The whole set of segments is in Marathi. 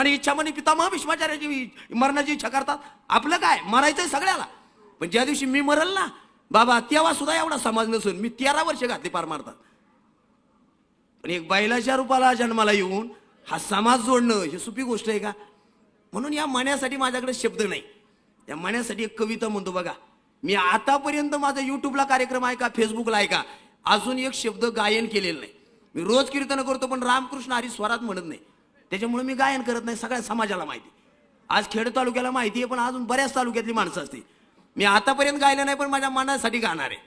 आणि इच्छा म्हणे पितामह भीष्माचार्याची मरणाची इच्छा करतात आपलं काय? मरायचंय सगळ्याला. पण ज्या दिवशी मी मरल ना बाबा तेव्हा सुद्धा एवढा समाज नसून मी तेरा वर्ष घातली पार मारतात. पण एक बैलाच्या रूपाला जन्माला येऊन हा समाज जोडणं ही सोपी गोष्ट आहे का? म्हणून या म्हण्यासाठी माझ्याकडे शब्द नाही. या म्हण्यासाठी एक कविता म्हणतो बघा मी आतापर्यंत माझा युट्यूबला कार्यक्रम आहे का फेसबुकला आहे का? अजून एक शब्द गायन केलेलं नाही. मी रोज कीर्तन करतो पण रामकृष्ण हरी स्वरात म्हणत नाही. त्याच्यामुळे मी गायन करत नाही सगळ्या समाजाला माहिती. आज खेड तालुक्याला माहिती आहे पण अजून बऱ्याच तालुक्यातली माणसं असते मी आतापर्यंत गायलं नाही पण माझ्या मनासाठी गाणार आहे.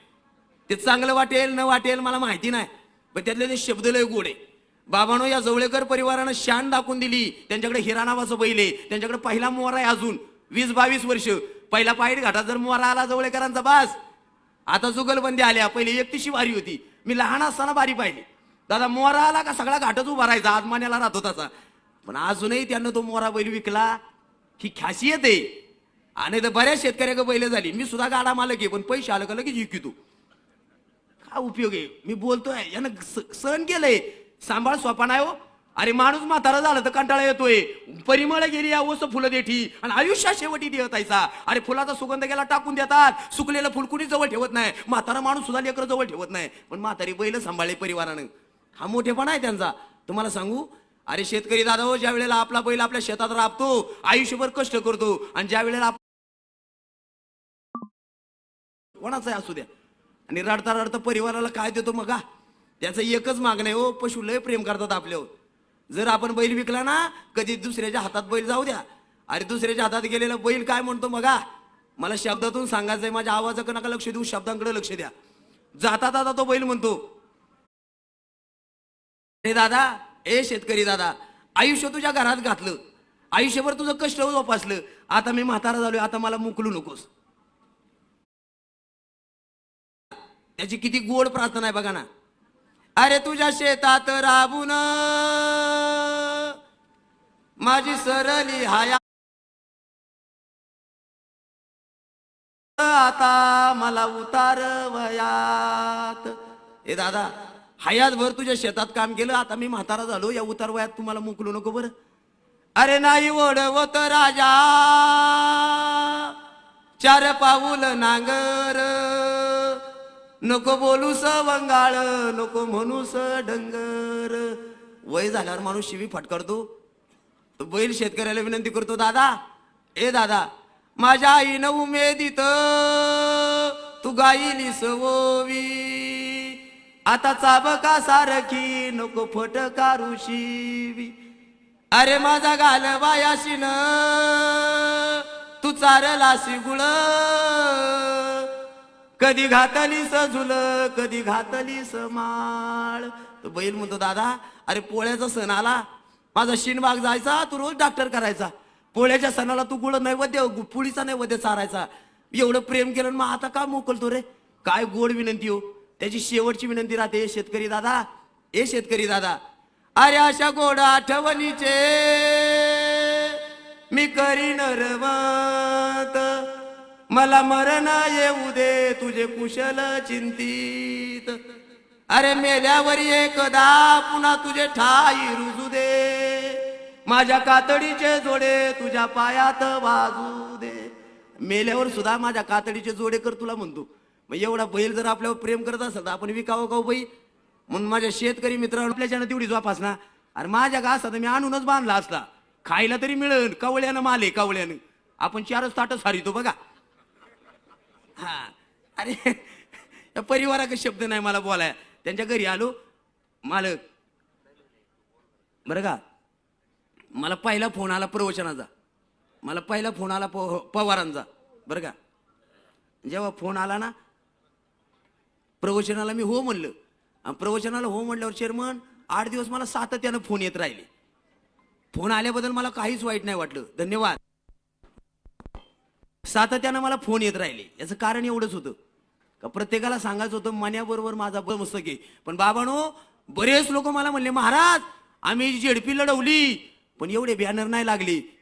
ते चांगलं वाटेल न वाटेल मला माहिती नाही पण त्यातले ते शब्द लय गोड आहे. बाबानो या जवळेकर परिवारानं शान दाखवून दिली. त्यांच्याकडे हिरा नावाचं बैल आहे. त्यांच्याकडे पहिला मोहरा आहे अजून. वीस बावीस वर्ष. पहिला पायरी घाटात जर मोहरा आला जवळेकरांचा बास. आता जुगलबंदी आल्या. पहिली एकटीशी वारी होती. मी लहान असताना बारी पाहिली. दादा मोहरा आला का सगळा घाटच उभा राहायचा आज मान्याला राहतो तसा. पण अजूनही त्यांना तो मोरा बैल विकला. ही खासियत आहे आणि तर बऱ्याच शेतकऱ्याकडे बैल झाली. मी सुद्धा गाडा मालक आहे पण पैसे आलं का लगेच तू. काय उपयोग आहे? मी बोलतोय यानं स- सहन केलंय. सांभाळ सोपा नाही हो. अरे माणूस म्हातारा झालं तर कंटाळा येतोय. परिमळ गेली या ओस फुलं देठी. आणि आयुष्यात शेवटी देतायचा अरे फुलाचा सुगंध गेला टाकून देतात. सुकलेलं फुल कुणी जवळ ठेवत नाही. म्हातारा माणूस सुद्धा लेकर जवळ ठेवत नाही. पण म्हातारी बैल सांभाळले परिवारानं. हा मोठेपणा आहे त्यांचा. तुम्हाला सांगू अरे शेतकरी दादा हो ज्या वेळेला आपला बैल आपल्या शेतात राबतो आयुष्यभर कष्ट करतो आणि ज्या वेळेला कोणाचा असू द्या. आणि रडता रडता परिवाराला काय देतो मग त्याचं एकच मागणं आहे हो पशु लय प्रेम करतात आपल्यावर. जर आपण बैल विकला ना कधी दुसऱ्याच्या हातात बैल जाऊ द्या. अरे दुसऱ्याच्या हातात गेलेला बैल काय म्हणतो मगा मला शब्दातून सांगायचंय माझ्या आवाजाकडे नका लक्ष देऊ शब्दांकडे लक्ष द्या. जाता जाता तो बैल म्हणतो अरे दादा ए शेतकरी दादा आयुष्य तुझ्या घरात घातलं. आयुष्यभर तुझं कष्ट जोपासलं. आता मी म्हातारा झालोय आता मला मुकलू नकोस. त्याची किती गोड प्रार्थना आहे बघा ना. अरे तुझ्या शेतात राबून माझी सरली हाया. आता मला उतार वयात. ए दादा हयातभर तुझ्या शेतात काम केलं आता मी म्हातारा झालो या उतार वयात तुम्हाला मुकलो नको बरं. अरे नाही ओढवत राजा चार पाऊल नांगर. नको बोलूस वंगाळ नको म्हणूस डंगर. वय झाल्यावर माणूस शिवी फटकारतो बैल शेतकऱ्याला विनंती करतो दादा ए दादा माझ्या आईनं उमेदीत तू गाईली सवोवी आता चाबका सारखी नको फटकारू शिवी. अरे माझा गाल बायाशीन तू चारला शिगुळ. कधी घातली झुल कधी घातली समाळ तो बैल म्हणतो दादा अरे पोळ्याचा सण आला. माझा शिनबाग जायचा तू रोज डॉक्टर करायचा. पोळ्याच्या सणाला तू गुळ नैवेद्य गु- पुळीचा नैवेद्य चारायचा. एवढं प्रेम केलं आणि मग आता का मोकलतो रे? काय गोड विनंती हो. त्याची शेवटची विनंती राहते शेतकरी दादा ए शेतकरी दादा अरे अशा गोड आठवणीचे मी करीन रवत. मला मरण येऊ दे तुझे कुशल चिंतित. अरे मेल्यावर एकदा पुन्हा तुझे ठाई रुजू दे. माझ्या कातडीचे जोडे तुझ्या पायात वाजू दे. मेल्यावर सुद्धा माझ्या कातडीचे जोडे कर तुला म्हणतो. मग एवढा बैल जर आपल्यावर प्रेम करत असेल तर आपण विकावं का हो बाई? बैल म्हणून माझ्या शेतकरी मित्र आपल्याच्यानं तेवढी जोपास ना. अरे माझ्या का असता तर मी आणूनच बांधला असता. खायला तरी मिळेल कवळ्यानं माले कवळ्यानं. आपण चारच ताटच हारितो बघा. हा. अरे या परिवाराचा शब्द नाही मला बोलाय त्यांच्या घरी आलो. मालक बरं का? मला पहिला फोन आला प्रवचनाचा. मला पहिला फोन आला प पवारांचा. बरं का? जेव्हा फोन आला ना प्रवचनाला मी हो म्हणलं. आणि प्रवचनाला हो म्हणल्यावर चेअरमन आठ दिवस मला सातत्यानं फोन येत राहिले. फोन आल्याबद्दल मला काहीच वाईट नाही वाटलं. धन्यवाद. सातत्यानं मला फोन येत राहिले. याचं कारण एवढंच होतं. का प्रत्येकाला सांगायचं होतं मण्याबरोबर माझा ब- मस्तक आहे पण बाबानो बरेच लोक मला म्हणले महाराज आम्ही झेडपी लढवली पण एवढे बॅनर नाही लागले.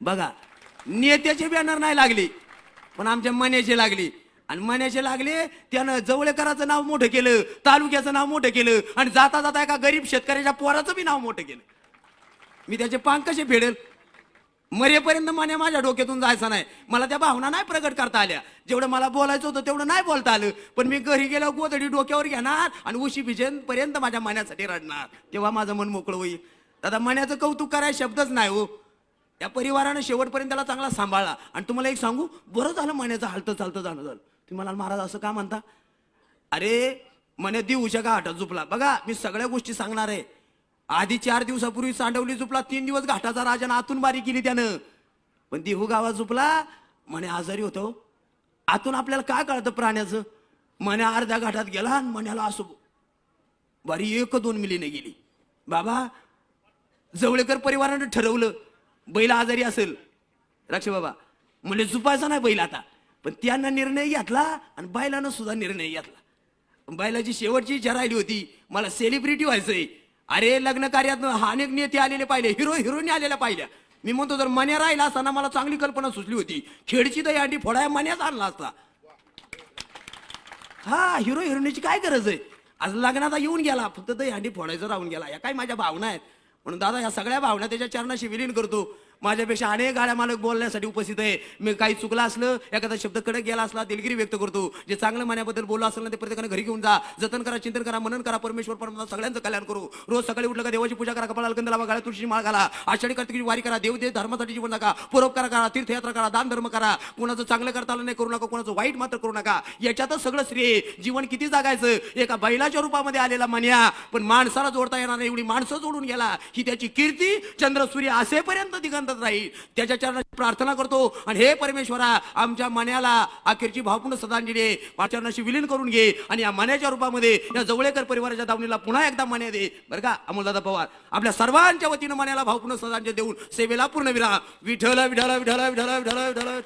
बघा नेत्याचे बॅनर नाही लागले पण आमच्या मण्याचे लागले. आणि मण्याचे लागले त्यानं जवळेकराचं नाव मोठं केलं तालुक्याचं नाव मोठं केलं आणि जाता जाता एका गरीब शेतकऱ्याच्या पोराचं बी नाव मोठं केलं. मी त्याचे पांग कसे फेडेल? मरेपर्यंत माने माझ्या डोक्यातून जायचं नाही. मला त्या भावना नाही प्रकट करता आल्या. जेवढं मला बोलायचं होतं तेवढं नाही बोलता आलं. पण मी घरी गेल्यावर गोधडी डोक्यावर घेणार आणि उशी पर्यंत माझ्या मनासाठी रडणार. तेव्हा माझं मन मोकळं होईल. दादा मनाचं कौतुक करायला शब्दच नाही हो. या परिवारानं शेवटपर्यंत त्याला चांगला सांभाळला. आणि तुम्हाला एक सांगू बरं झालं मण्याचं हालतं चालतं जाणं झालं. तुम्ही म्हणाल महाराज असं का म्हणता? अरे म्हणे देऊ उशा का घाटात झुपला. बघा मी सगळ्या गोष्टी सांगणार आहे. आधी चार दिवसापूर्वी सांडवली झुपला तीन दिवस घाटाचा राजानं आतून बारी केली त्यानं. पण देहू गावात झुपला म्हणे आजारी होतो. आतून आपल्याला काय कळतं प्राण्याचं? म्हणे अर्ध्या घाटात गेला आणि म्हणाला असो बारी एक दोन मिलीने गेली. बाबा जवळेकर परिवारानं ठरवलं बैल आजारी असेल. राक्ष बाबा म्हणजे झुपायचा नाही बैल आता. पण त्यांना निर्णय घेतला आणि बैलानं सुद्धा निर्णय घेतला. बैलाची शेवटची इच्छा राहिली होती मला सेलिब्रिटी व्हायचंय. अरे लग्न कार्यात अनेक नेते आलेले पाहिले हिरो हिरोईन आलेल्या पाहिल्या. मी म्हणतो जर मन्या राहिला असताना मला चांगली कल्पना सुचली होती. खेडची दही अंडी फोडाया मन्याच आणला असता. हा हिरो हिरोईनची काय गरज आहे? आज लग्नाचा येऊन गेला फक्त दही अंडी फोडायचं राहून गेला. या काय माझ्या भावना आहेत? म्हणून दादा या सगळ्या भावना त्याच्या चरणाशी विलीन करतो. माझ्यापेक्षा अनेक गाड्या मालक बोलण्यासाठी उपस्थित आहे. मी काही चुकलं असलं एखादा शब्द कडक गेला असला दिलगिरी व्यक्त करतो. जे चांगलं मनाबद्दल बोललं असेल ना ते प्रत्येकाने घरी घेऊन जा. जतन करा चिंतन करा मनन करा परमेश्वर परमात्मा सगळ्यांचं कल्याण करू. रोज सकाळी उठलं का देवाची पूजा करा कपाळाला गंध लावा गाळ्या तुळशी माळ घाला. आषाढी कार्तिकीची वारी करा देव देव धर्मासाठी जीवन नका परोपकार करा तीर्थयात्रा करा दान धर्म करा. कोणाचं चांगलं करता आलं नाही करू नका. कोणाचं वाईट मात्र करू नका. याच्यातच सगळं श्रेय जीवन किती जागायचं? एका बैलाच्या रूपामध्ये आलेला मान्या. पण माणसाला जोडता येणार नाही. एवढी माणसं जोडून गेला. ही त्याची कीर्ती चंद्र सूर्य असेपर्यंत भेटत नाही. त्याच्या चरणाची प्रार्थना करतो. आणि हे परमेश्वरा आमच्या मन्याला अखेरची भावपूर्ण श्रद्धांजली आहे चरणाशी विलीन करून घे. आणि या मन्याच्या रूपामध्ये या जवळेकर परिवाराच्या दावणीला पुन्हा एकदा मन्या दे. बरं का अमोलदादा पवार? आपल्या सर्वांच्या वतीनं मन्याला भावपूर्ण श्रद्धांजली देऊन सेवेला पूर्ण विरा विठल विठ्ठल विठ्ठल विठ्ठल विठ्ठल विठ्ठल.